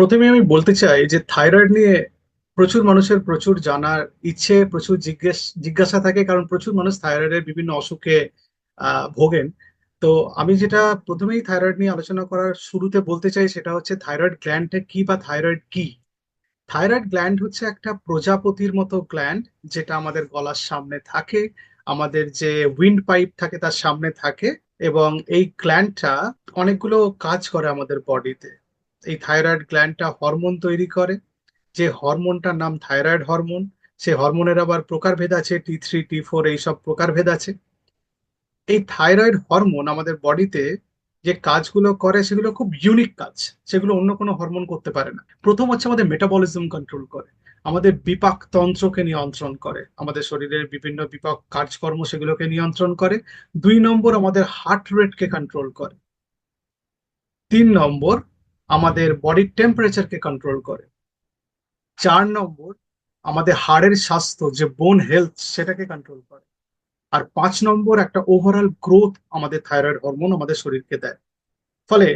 প্রথমে আমি বলতে চাই যে থাইরয়েড নিয়ে প্রচুর মানুষের প্রচুর জানার ইচ্ছে, প্রচুর জিজ্ঞেস, জিজ্ঞাসা থাকে, কারণ প্রচুর মানুষ থাইরয়েডের বিভিন্ন অসুখে ভোগেন। তো আমি যেটা প্রথমেই থাইরয়েড নিয়ে আলোচনা করার শুরুতে বলতে চাই সেটা হচ্ছে থাইরয়েড গ্ল্যান্ডটা কি বা থাইরয়েড কি? থাইরয়েড গ্ল্যান্ড হচ্ছে একটা প্রজাপতির মতো গ্ল্যান্ড যেটা আমাদের গলার সামনে থাকে, আমাদের যে উইন্ড পাইপ থাকে তার সামনে থাকে এবং এই গ্ল্যান্ডটা অনেকগুলো কাজ করে আমাদের বডিতে। এই থাইরয়েড গ্ল্যান্ডটা হরমোন তৈরি করে। যে হরমোনটার নাম থাইরয়েড হরমোন সে হরমোনের আবার প্রকারভেদ আছে টি থ্রি টি ফোর এইসব প্রকারভেদ আছে। এই থাইরয়েড হরমোন আমাদের বডিতে যে কাজগুলো করে, সেগুলো খুব ইউনিক কাজ। সেগুলো অন্য কোনো হরমোন করতে পারে না। প্রথম হচ্ছে আমাদের মেটাবলিজম কন্ট্রোল করে। আমাদের বিপাক তন্ত্রকে নিয়ন্ত্রণ করে। আমাদের শরীরের বিভিন্ন বিপাক কাজকর্ম সেগুলোকে নিয়ন্ত্রণ করে। দুই নম্বর আমাদের হার্ট রেটকে কন্ট্রোল করে। তিন নম্বর আমাদের বডির টেম্পারেচারকে কন্ট্রোল করে। চার নম্বর, আমাদের হাড়ের স্বাস্থ্য, যে বোন হেলথ সেটাকে কন্ট্রোল করে। আর পাঁচ নম্বর, একটা ওভারঅল গ্রোথ আমাদের থাইরয়েড হরমোন আমাদের শরীরকে দেয়। ফলে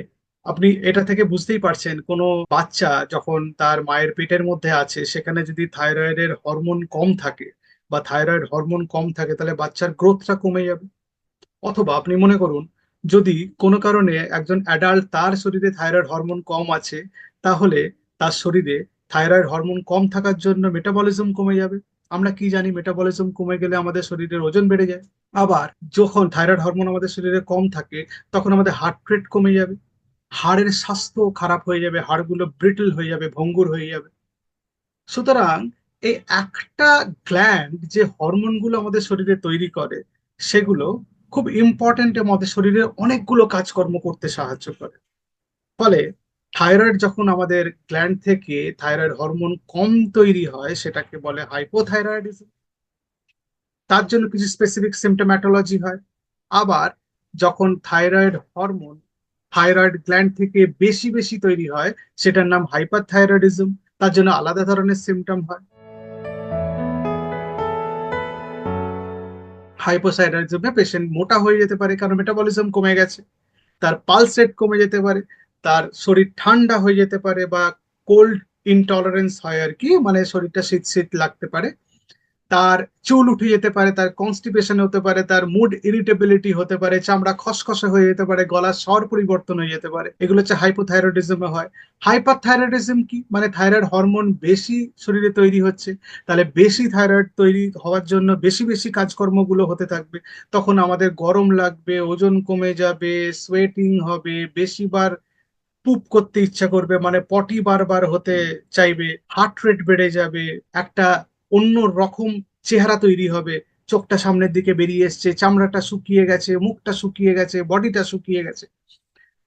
আপনি এটা থেকে বুঝতেই পারছেন, কোনো বাচ্চা যখন তার মায়ের পেটের মধ্যে আছে, সেখানে যদি থাইরয়েডের হরমোন কম থাকে বা থাইরয়েড হরমোন কম থাকে, তাহলে বাচ্চার গ্রোথটা কমে যাবে। অথবা আপনি মনে করুন যদি কোনো কারণে একজন অ্যাডাল্ট তার শরীরে থাইরয়েড হরমোন কম আছে, তাহলে তার শরীরে থাইরয়েড হরমোন কম থাকার জন্য মেটাবলিজম কমে যাবে। আমরা কি জানি মেটাবলিজম কমে গেলে আমাদের শরীরের ওজন বেড়ে যায়। আবার যখন থাইরয়েড হরমোন আমাদের শরীরে কম থাকে, তখন আমাদের হার্ট রেট কমে যাবে। হাড়ের স্বাস্থ্য খারাপ হয়ে যাবে, হাড়গুলো ব্রিটল হয়ে যাবে, ভঙ্গুর হয়ে যাবে। সুতরাং এই একটা গ্ল্যান্ড যে হরমোনগুলো আমাদের শরীরে তৈরি করে, সেগুলো খুব ইম্পর্টেন্ট আমাদের শরীরে অনেকগুলো কাজকর্ম করতে সাহায্য করে। ফলে থাইরয়েড যখন আমাদের গ্ল্যান্ড থেকে থাইরয়েড হরমোন কম তৈরি হয়, সেটাকে বলে হাইপোথাইরয়েডিজম তার জন্য কিছু স্পেসিফিক সিমটোম্যাটোলজি হয়। আবার যখন থাইরয়েড হরমোন থাইরয়েড গ্ল্যান্ড থেকে বেশি বেশি তৈরি হয়, সেটার নাম হাইপারথাইরয়েডিজম তার জন্য আলাদা ধরনের সিমটম হয়। হাইপোথাইরয়েডিজমে পেশেন্ট মোটা হয়ে যেতে পারে, কারণ মেটাবলিজম কমে গেছে, তার পালস রেট কমে যেতে পারে, তার শরীর ঠান্ডা হয়ে যেতে পারে বা কোল্ড ইনটলারেন্স হয় আর কি মানে শরীরটা শীত শীত লাগতে পারে। তার চুল উঠে যেতে পারে, তার কনস্টিপেশন হতে পারে, তার মুড ইরিটেবিলিটি হতে পারে, চামড়া খসখসে হয়ে যেতে পারে, গলার স্বর পরিবর্তন হয়ে যেতে পারে। এগুলো হচ্ছে হাইপোথাইরয়েডিজমে হয়। হাইপার থাইরয়েডিজম কি? মানে থাইরয়েড হরমোন বেশি শরীরে তৈরি হচ্ছে। তাহলে বেশি থাইরয়েড তৈরি হওয়ার জন্য বেশি বেশি কাজকর্মগুলো হতে থাকবে। তখন আমাদের গরম লাগবে, ওজন কমে যাবে সোয়েটিং হবে, বেশিবার পুপ করতে ইচ্ছা করবে মানে পটি বারবার হতে চাইবে হার্ট রেট বেড়ে যাবে, একটা অন্য রকম চেহারা তৈরি হবে। চোখটা সামনের দিকে বেরিয়ে এসছে, চামড়াটা শুকিয়ে গেছে, মুখটা শুকিয়ে গেছে, বডিটা শুকিয়ে গেছে।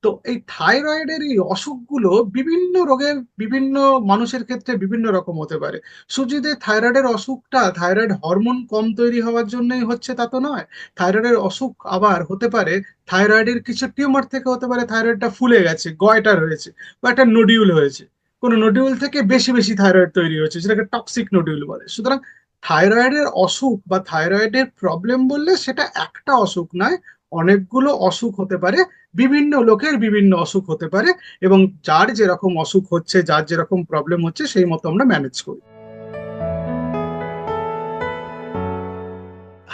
তো এই থাইরয়েডের এই অসুখগুলো বিভিন্ন রোগের, বিভিন্ন মানুষের ক্ষেত্রে বিভিন্ন রকম হতে পারে। সুজিদের থাইরয়েডের অসুখটা, থাইরয়েড হরমোন কম তৈরি হওয়ার জন্যই হচ্ছে তা তো নয়। থাইরয়েডের অসুখ আবার হতে পারে, থাইরয়েডের কিছু টিউমার থেকে হতে পারে, থাইরয়েডটা ফুলে গেছে, গয়টা রয়েছে বা একটা নডিউল হয়েছে। কোনো নডিউল থেকে বেশি বেশি থাইরয়েড তৈরি হচ্ছে যেটাকে টক্সিক নডিউল বলে। সুতরাং থাইরয়েডের অসুখ বা থাইরয়েডের প্রবলেম বললে সেটা একটা অসুখ নয়, অনেকগুলো অসুখ হতে পারে, বিভিন্ন লোকের বিভিন্ন অসুখ হতে পারে, এবং যার যেরকম অসুখ হচ্ছে, যার যেরকম প্রবলেম হচ্ছে, সেই মতো আমরা ম্যানেজ করি।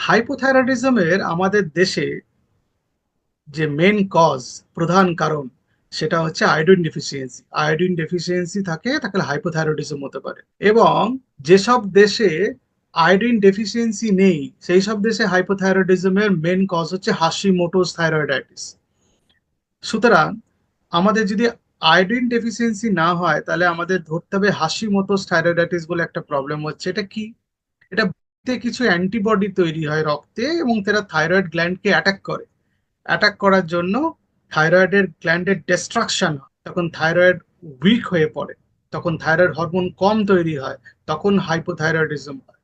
হাইপোথাইরয়েডিজমের আমাদের দেশে যে মেন কজ প্রধান কারণ সেটা হচ্ছে আয়োডিন ডেফিসিয়েন্সি আয়োডিন ডেফিসিয়েন্সি থাকে তাহলে হাইপোথাইরয়েডিজম হতে পারে। এবং যেসব দেশে আয়োডিন ডেফিসিয়েন্সি নেই, সেই সব দেশে হাইপোথাইরয়েডিজমের মেন কজ হচ্ছে হাসিমোটোস থাইরয়েডাইটিস সুতরাং আমাদের যদি আয়োডিন ডেফিসিয়েন্সি না হয়, তাহলে আমাদের ধরতে হবে হাসিমোটোস থাইরয়েডাইটিস বলে একটা প্রবলেম হচ্ছে। এটা কি? এটা কিছু অ্যান্টিবডি তৈরি হয় রক্তে এবং তারা থাইরয়েড গ্ল্যান্ডকে অ্যাটাক করে। অ্যাটাক করার জন্য থাইরয়েডের গ্ল্যান্ডের ডিস্ট্রাকশন তখন থাইরয়েড উইক হয়ে পড়ে, তখন থাইরয়েড হরমোন কম তৈরি হয়, তখন হাইপোথাইরয়েডিজম হয়।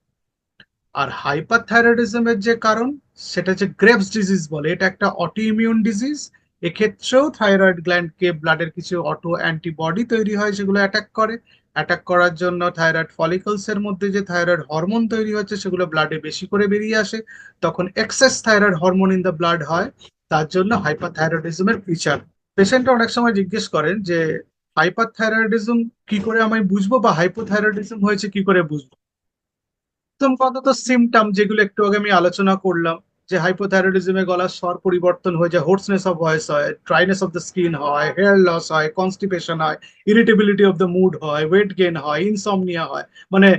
আর হাইপার থাইরয়েডিজমের যে কারণ, সেটা হচ্ছে গ্রেভস ডিজিজ বলে, এটা একটা অটো ইমিউন ডিজিজ এক্ষেত্রেও থাইরয়েড গ্ল্যান্ডকে ব্লাডের কিছু অটো অ্যান্টিবডি তৈরি হয়, সেগুলো অ্যাটাক করে। অ্যাটাক করার জন্য থাইরয়েড ফলিকলস এর মধ্যে যে থাইরয়েড হরমোন তৈরি হচ্ছে, সেগুলো ব্লাডে বেশি করে বেরিয়ে আসে, তখন excess thyroid hormone in the blood হয়। তার জন্য হাইপারথাইরয়েডিজমের ফিচার পেশেন্টরা অনেক সময় জিজ্ঞেস করেন যে হাইপারথাইরয়েডিজম কি করে আমি বুঝব বা হাইপোথাইরয়েডিজম হয়েছে কি করে বুঝব? প্রথম কথা তো সিমটম যেগুলো একটু আগে আমি আলোচনা করলাম, যে হাইপোথাইরয়েডিজমে গলার স্বর পরিবর্তন হয়ে যায় হোর্সনেস অফ ভয়েস হয় ড্রাইনেস অফ দ্য স্কিন হয় হেয়ার লস হয় কনস্টিপেশন হয় ইরিটেবিলিটি অফ দ্য মুড হয় ওয়েট গেইন হয় ইনসমনিয়া হয় মানে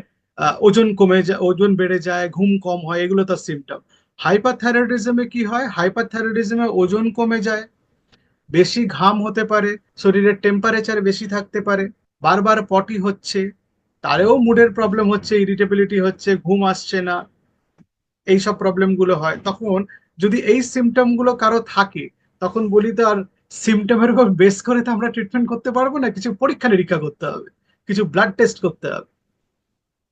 ওজন কমে যায়, ওজন বেড়ে যায়, ঘুম কম হয়, এগুলো তার সিমটম হাইপারথাইরয়েডিজমে কি হয়? হাইপারথাইরয়েডিজমে ওজন কমে যায়, বেশি ঘাম হতে পারে, শরীরের টেম্পারেচার বেশি থাকতে পারে, বারবার পটি হচ্ছে, তারেও মুডের প্রবলেম হচ্ছে ইরিটেবিলিটি হচ্ছে, ঘুম আসছে না, এইসব প্রবলেমগুলো হয়। তখন যদি এই সিমটমগুলো কারও থাকে, তখন বলি তো আর সিমটমের উপর বেস করে তো আমরা ট্রিটমেন্ট করতে পারব না, কিছু পরীক্ষা নিরীক্ষা করতে হবে, কিছু ব্লাড টেস্ট করতে হবে।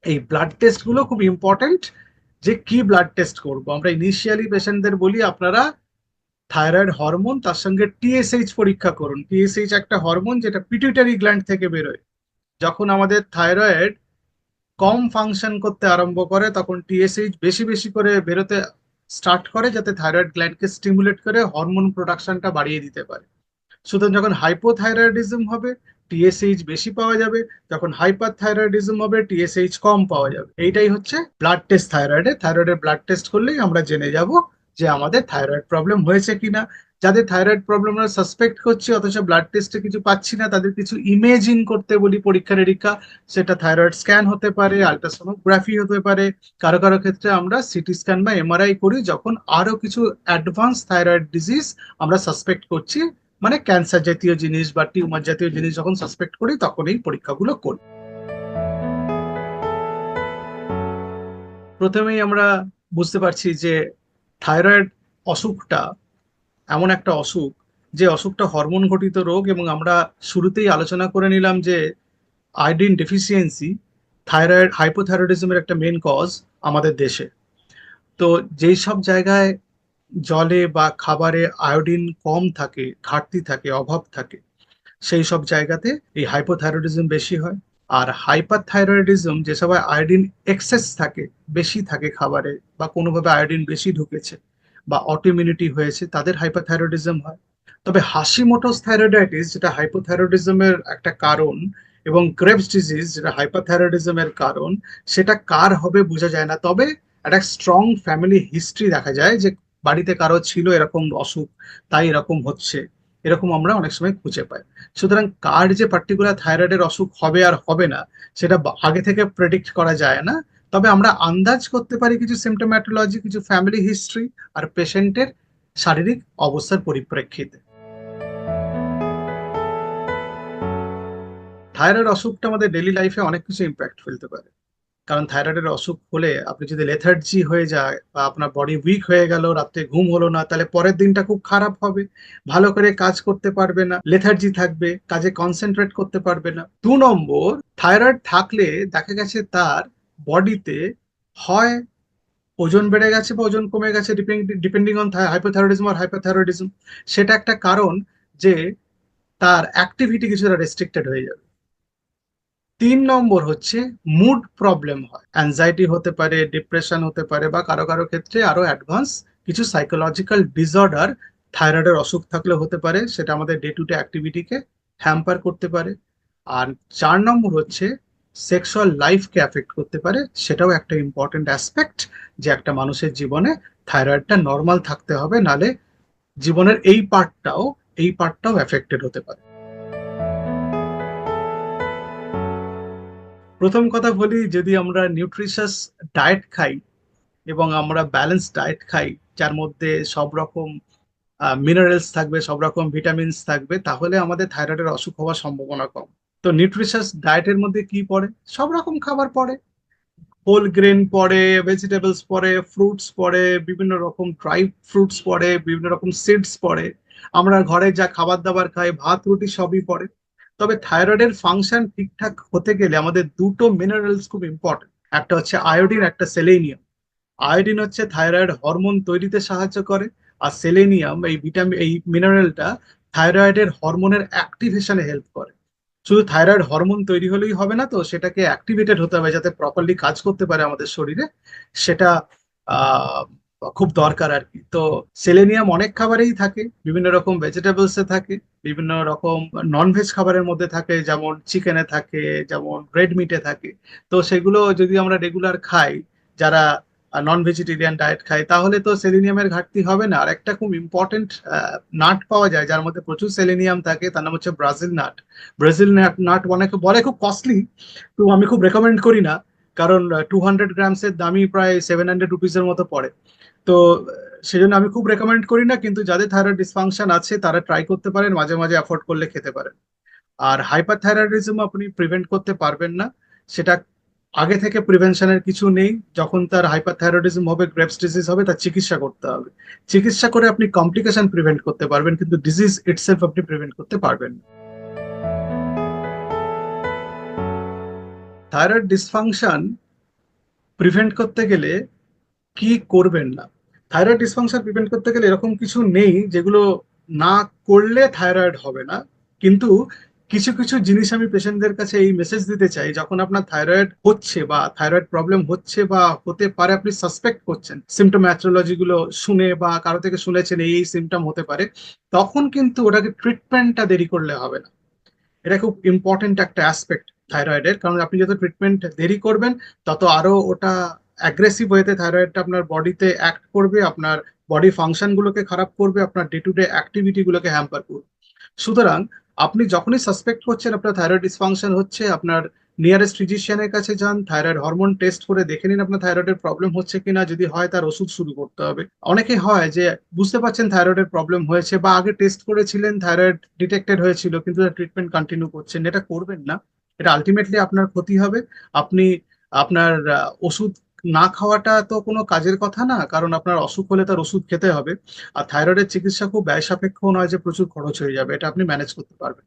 এই ব্লাড টেস্টগুলো খুব ইম্পর্টেন্ট যে কি ব্লাড টেস্ট করব? আমরা ইনিশিয়ালি পেশেন্টদের বলি, আপনারা থাইরয়েড হরমোন তার সঙ্গে টিএসএইচ পরীক্ষা করুন। টিএসএইচ একটা হরমোন যেটা পিটুইটারি গ্ল্যান্ড থেকে বেরোয়। যখন আমাদের থাইরয়েড কম ফাংশন করতে আরম্ভ করে, তখন টিএসএইচ বেশি বেশি করে বেরোতে স্টার্ট করে, যাতে থাইরয়েড গ্ল্যান্ডকে স্টিমুলেট করে হরমোন প্রোডাকশনটা বাড়িয়ে দিতে পারে। সুতরাং যখন হাইপোথাইরয়েডিজম হবে টিএসএইচ বেশি পাওয়া যাবে, যখন হাইপার থাইরয়েডিজম হবে টিএসএইচ কম পাওয়া যাবে। এইটাই হচ্ছে ব্লাড টেস্ট থাইরয়েডে থাইরয়েডের ব্লাড টেস্ট করলেই আমরা জেনে যাব যে আমাদের থাইরয়েড প্রবলেম হয়েছে কিনা। যাদের থাইরয়েড প্রবলেম আমরা সাসপেক্ট করছি, অথচ ব্লাড টেস্টে কিছু পাচ্ছি না, তাদের কিছু ইমেজিং করতে বলি পরীক্ষা নিরীক্ষা। সেটা থাইরয়েড স্ক্যান হতে পারে আলট্রাসোনোগ্রাফি হতে পারে। কারও কারও ক্ষেত্রে আমরা সিটি স্ক্যান বা এমআরআই করি, যখন আরও কিছু অ্যাডভান্স থাইরয়েড ডিজিজ আমরা সাসপেক্ট করছি। মানে ক্যান্সার জাতীয় জিনিস বা টিউমার জাতীয় জিনিস যখন সাসপেক্ট করি, তখন এই পরীক্ষাগুলো করি। প্রথমেই আমরা বুঝতে পারছি যে থাইরয়েড অসুখটা এমন একটা অসুখ, যে অসুখটা হরমোন ঘটিত রোগ এবং আমরা শুরুতেই আলোচনা করে নিলাম যে আয়োডিন ডেফিসিয়েন্সি থাইরয়েড হাইপোথাইরয়েডিজমের একটা মেন কজ আমাদের দেশে। তো যেই সব জায়গায় জলে বা খাবারে আয়োডিন কম থাকে, ঘাটতি থাকে, অভাব থাকে, সেই সব জায়গাতে এই হাইপোথাইরয়েডিজম বেশি হয়। আর হাইপার থাইরয়েডিজম যেসব আয়োডিন এক্সেস থাকে, বেশি থাকে খাবারে বা কোনোভাবে আয়োডিন বেশি ঢুকেছে বা অটোইমিউনিটি হয়েছে, তাদের হাইপারথাইরয়েডিজম হয়। তবে হাসিমোটোস থাইরয়েডাইটিস যেটা হাইপোথাইরয়েডিজমের একটা কারণ, এবং ক্রেবস ডিজিজ যেটা হাইপারথাইরয়েডিজমের কারণ, সেটা কার হবে বোঝা যায় না। তবে একটা স্ট্রং ফ্যামিলি হিস্ট্রি দেখা যায় যে বাড়িতে কারও ছিল এরকম অসুখ, তাই এরকম হচ্ছে, এরকম আমরা অনেক সময় খুঁজে পাই। সুতরাং কার যে পার্টিকুলার থাইরয়েডের অসুখ হবে আর হবে না, সেটা আগে থেকে প্রেডিক্ট করা যায় না। তবে আমরা আন্দাজ করতে পারি কিছু সিমটোম্যাটোলজি কিছু ফ্যামিলি হিস্ট্রি আর পেশেন্টের শারীরিক অবস্থার পরিপ্রেক্ষিতে। থাইরয়েড অসুখটা আমাদের ডেলি লাইফে অনেক কিছু ইম্প্যাক্ট ফেলতে পারে। কারণ থাইরয়েডের অসুখ হলে আপনি যদি লেথার্জি হয়ে যায় বা আপনার বডি উইক হয়ে গেল, রাত্রে ঘুম হলো না, তাহলে পরের দিনটা খুব খারাপ হবে। ভালো করে কাজ করতে পারবে না লেথার্জি থাকবে, কাজে কনসেন্ট্রেট করতে পারবে না। দু নম্বর থাইরয়েড থাকলে দেখা গেছে তার বডিতে হয় ওজন বেড়ে গেছে বা ওজন কমে গেছে ডিপেন্ডিং অন হাইপোথাইরয়েডিজম আর হাইপোথাইরয়েডিজম সেটা একটা কারণ যে তার অ্যাক্টিভিটি কিছুটা রেস্ট্রিক্টেড হয়ে যাবে। তিন নম্বর হচ্ছে মুড প্রবলেম হয়। অ্যাংজাইটি হতে পারে ডিপ্রেশন হতে পারে বা কারও কারও ক্ষেত্রে আরও অ্যাডভান্স কিছু সাইকোলজিক্যাল ডিসঅর্ডার থাইরয়েডের অসুখ থাকলে হতে পারে, সেটা আমাদের ডে টু ডে অ্যাক্টিভিটিকে হ্যাম্পার করতে পারে। আর চার নম্বর হচ্ছে সেক্সুয়াল লাইফকে অ্যাফেক্ট করতে পারে, সেটাও একটা ইম্পর্টেন্ট অ্যাসপেক্ট যে একটা মানুষের জীবনে থাইরয়েডটা নর্মাল থাকতে হবে, নালে জীবনের এই পার্টটাও এই পার্টটাও এফেক্টেড হতে পারে। প্রথম কথা বলি, যদি আমরা নিউট্রিশাস ডায়েট খাই এবং আমরা ব্যালেন্স ডায়েট খাই, যার মধ্যে সব রকম মিনারেলস থাকবে, সব রকম ভিটামিনস থাকবে, তাহলে আমাদের থাইরয়েডের অসুখ হওয়ার সম্ভাবনা কম। তো নিউট্রিশাস ডায়েটের মধ্যে কি পড়ে? সব রকম খাবার পড়ে। হোল গ্রেন পড়ে ভেজিটেবলস পড়ে ফ্রুটস পড়ে, বিভিন্ন রকম ড্রাই ফ্রুটস পড়ে, বিভিন্ন রকম সিডস পড়ে। আমরা ঘরে যা খাবার দাবার খাই, ভাত, রুটি সবই পড়ে। তবে থাইরয়েডের ফাংশন ঠিকঠাক হতে গেলে আমাদের দুটো মিনারেলস খুব ইম্পর্টেন্ট একটা হচ্ছে আয়োডিন একটা সেলেনিয়াম আয়োডিন হচ্ছে থাইরয়েড হরমোন তৈরিতে সাহায্য করে, আর সেলেনিয়াম এই ভিটামিন এই মিনারেলটা থাইরয়েডের হরমোনের অ্যাক্টিভেশনে হেল্প করে। শুধু থাইরয়েড হরমোন তৈরি হলেই হবে না তো, সেটাকে অ্যাক্টিভেটেড হতে হবে যাতে প্রপারলি কাজ করতে পারে আমাদের শরীরে। সেটা খুব দরকার আর কি। তো সেলেনিয়াম অনেক খাবারেই থাকে, বিভিন্ন রকম ভেজিটেবলসে থাকে, বিভিন্ন রকম নন ভেজ খাবারের মধ্যে থাকে, যেমন চিকেনে থাকে, যেমন রেড মিটে থাকে। তো সেগুলো যদি আমরা রেগুলার খাই, যারা নন ভেজিটেরিয়ান ডায়েট খাই তাহলে তো সেলেনিয়ামের ঘাটতি হবে না। আর একটা খুব ইম্পর্টেন্ট নাট পাওয়া যায়, যার মধ্যে প্রচুর সেলেনিয়াম থাকে, তার নাম হচ্ছে Brazil nut. Brazil nut nut অনেকে বলে খুব কস্টলি তো আমি খুব রেকমেন্ড করি না। কারণ টু হান্ড্রেড গ্রামসের দামই প্রায় সেভেন হান্ড্রেড রুপিসের মতো পড়ে। তো, সেজন্য আমি খুব রেকমেন্ড করি না, কিন্তু যাদের থাইরয়েড ডিসফাংশন আছে, তারা ট্রাই করতে পারেন, মাঝে মাঝে অ্যাফোর্ড করলে খেতে পারেন। আর হাইপার থাইরয়েডিজম আপনি প্রিভেন্ট করতে পারবেন না, সেটা আগে থেকে প্রিভেনশনের কিছু নেই, যখন তার হাইপার থাইরয়েডিজম হবে গ্রেপস ডিজিজ হবে, তার চিকিৎসা করতে হবে। চিকিৎসা করে আপনি কমপ্লিকেশন প্রিভেন্ট করতে পারবেন, কিন্তু ডিজিজ ইটসেলফ আপনি প্রিভেন্ট করতে পারবেন না। থাইরয়েড ডিসফাংশন প্রিভেন্ট করতে গেলে কি করবেন না? থাইরয়েড ডিসফাংশন প্রিভেন্ট করতে গেলে এরকম কিছু নেই যেগুলো না করলে থাইরয়েড হবে না। কিন্তু কিছু কিছু জিনিস আমি পেশেন্টদের কাছে এই মেসেজ দিতে চাই, যখন আপনার থাইরয়েড হচ্ছে বা থাইরয়েড প্রবলেম হচ্ছে বা হতে পারে আপনি সাসপেক্ট করছেন সিমটোম্যাথ্রোলজি গুলো শুনে বা কারও থেকে শুনেছেন এই সিমটম হতে পারে, তখন কিন্তু ওটাকে ট্রিটমেন্টটা দেরি করলে হবে না। এটা খুব ইম্পর্টেন্ট একটা অ্যাসপেক্ট থাইরয়েডের কারণ আপনি যত ট্রিটমেন্ট দেরি করবেন, তত আরও ওটা অ্যাগ্রেসিভ ওয়েতে থাইরয়েডটা আপনার বডিতে অ্যাক্ট করবে, আপনার বডি ফাংশন গুলোকে খারাপ করবে, আপনার ডে টু ডে অ্যাক্টিভিটি গুলোকে হ্যাম্পার করবে। সুতরাং আপনি যখনই সাসপেক্ট করছেন আপনার থাইরয়েড ডিসফাংশন হচ্ছে, আপনার নিয়ারেস্ট ফিজিশিয়ানের কাছে যান থাইরয়েড হরমোন টেস্ট করে দেখে নিন আপনার থাইরয়েডের প্রবলেম হচ্ছে কিনা, যদি হয় তার ওষুধ শুরু করতে হবে। অনেকে হয় যে বুঝতে পারছেন থাইরয়েডের প্রবলেম হয়েছে বা আগে টেস্ট করেছিলেন থাইরয়েড ডিটেক্টেড হয়েছিল, কিন্তু ট্রিটমেন্ট কন্টিনিউ করছেন, এটা করবেন না। এটা আলটিমেটলি আপনার ক্ষতি হবে। আপনি, আপনার ওষুধ না খাওয়াটা তো কোনো কাজের কথা না, কারণ আপনার অসুখ হলে তার ওষুধ খেতে হবে। আর থাইরয়েডের চিকিৎসা খুব ব্যয় সাপেক্ষ নয় যে প্রচুর খরচ হয়ে যাবে, এটা আপনি ম্যানেজ করতে পারবেন।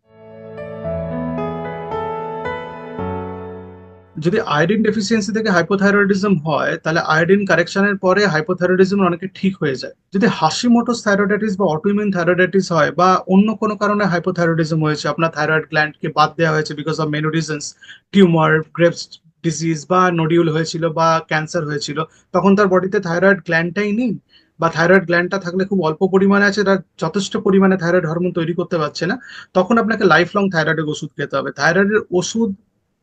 যদি আয়োডিন ডেফিসিয়েন্সি থেকে হাইপোথাইরয়েডিজম হয়, তাহলে আয়োডিন কারেকশনের পরে হাইপোথাইরয়েডিজম অনেকে ঠিক হয়ে যায়। যদি হাসিমোটোস থাইরয়েডাইটিস বা অটোইমিউন থাইরয়েডাইটিস হয় বা অন্য কোনো কারণে হাইপোথাইরয়েডিজম হয়েছে, আপনার থাইরয়েড গ্ল্যান্ডকে বাদ দেওয়া হয়েছে because of many reasons tumour Graves disease বা নোডিউল হয়েছিল বা ক্যান্সার হয়েছিল, তখন তার বডিতে থাইরয়েড গ্ল্যান্ডটাই নেই বা থাইরয়েড গ্ল্যান্ডটা থাকলে খুব অল্প পরিমাণে আছে, তার যথেষ্ট পরিমাণে থাইরয়েড হরমোন তৈরি করতে পারছে না, তখন আপনাকে লাইফ লং থাইরয়েডের ওষুধ খেতে হবে। থাইরয়েডের ওষুধ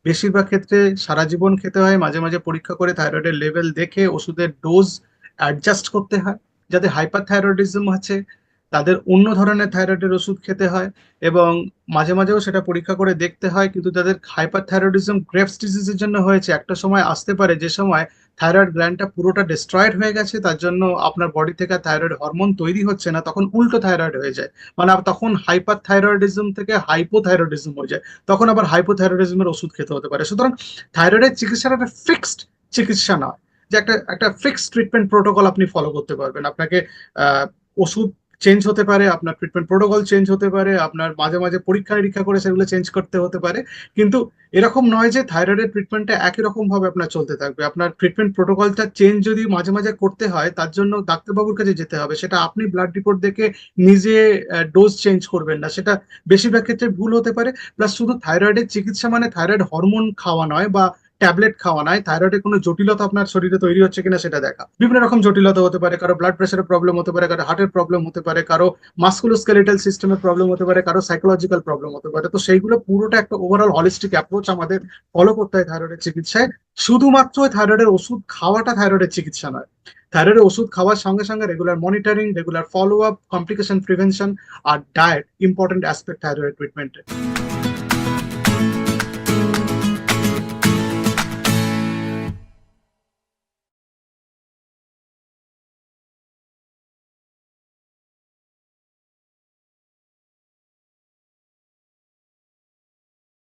বেশিরভাগ ক্ষেত্রে সারা জীবন খেতে হয়, মাঝে মাঝে পরীক্ষা করে থাইরয়েডের লেভেল দেখে ওষুধের ডোজ অ্যাডজাস্ট করতে হয়। যাদের হাইপার থাইরয়েডিজম আছে, তাদের অন্য ধরনের থাইরয়েডের ওষুধ খেতে হয় এবং মাঝে মাঝেও সেটা পরীক্ষা করে দেখতে হয়, কিন্তু তাদের হাইপার থাইরয়েডিজম গ্রেভস ডিজিজের জন্য হয়েছে। একটা সময় আসতে পারে, যে সময় থাইরয়েড গ্ল্যান্ডটা পুরোটা ডিস্ট্রয়েড হয়ে গেছে, তার জন্য আপনার বডি থেকে থাইরয়েড হরমোন তৈরি হচ্ছে না, তখন উল্টো থাইরয়েড হয়ে যায়। মানে তখন হাইপার থাইরয়েডিজম থেকে হাইপোথাইরয়েডিজম হয়ে যায়, তখন আবার হাইপোথাইরয়েডিজমের ওষুধ খেতে হতে পারে। সুতরাং থাইরয়েডের চিকিৎসাটা একটা ফিক্সড চিকিৎসা নয়, যে একটা একটা ফিক্সড ট্রিটমেন্ট প্রোটোকল আপনি ফলো করতে পারবেন। আপনাকে ওষুধ চেঞ্জ হতে পারে, আপনার ট্রিটমেন্ট প্রোটোকল চেঞ্জ হতে পারে, আপনার মাঝে মাঝে পরীক্ষা নিরীক্ষা করে সেগুলো চেঞ্জ করতে হতে পারে। কিন্তু এরকম নয় যে থাইরয়েডের ট্রিটমেন্টটা একই রকম ভাবে আপনার চলতে থাকবে। আপনার ট্রিটমেন্ট প্রোটোকলটা চেঞ্জ যদি মাঝে মাঝে করতে হয়, তার জন্য ডাক্তারবাবুর কাছে যেতে হবে। সেটা আপনি ব্লাড রিপোর্ট দেখে নিজে ডোজ চেঞ্জ করবেন না। সেটা বেশিরভাগ ক্ষেত্রে ভুল হতে পারে। প্লাস শুধু থাইরয়েডের চিকিৎসা মানে থাইরয়েড হরমোন খাওয়া নয় বা ট্যাবলেট খাওয়া নয় থাইরয়েডের কোনো জটিলতা আপনার শরীরে তৈরি হচ্ছে কিনা সেটা দেখা। বিভিন্ন রকম জটিলতা হতে পারে, কারও ব্লাড প্রেশারের প্রবলেম হতে পারে, কারও হার্টের প্রবলেম হতে পারে, কারও মাস্কুলোস্কেলেটাল সিস্টেমের প্রবলেম হতে পারে, কারও সাইকোলজিক্যাল প্রবলেম হতে পারে। তো সেইগুলো পুরোটা একটা ওভারঅল হলিস্টিক অ্যাপ্রোচ আমাদের ফলো করতে হয় থাইরয়েডের চিকিৎসায়। শুধুমাত্র থাইরয়েডের ওষুধ খাওয়াটা থাইরয়েডের চিকিৎসা নয়। থাইরয়েডের ওষুধ খাওয়ার সঙ্গে সঙ্গে regular monitoring regular follow up complication prevention আর ডায়েট ইম্পর্টেন্ট অ্যাসপেক্ট থাইরয়েড ট্রিটমেন্টে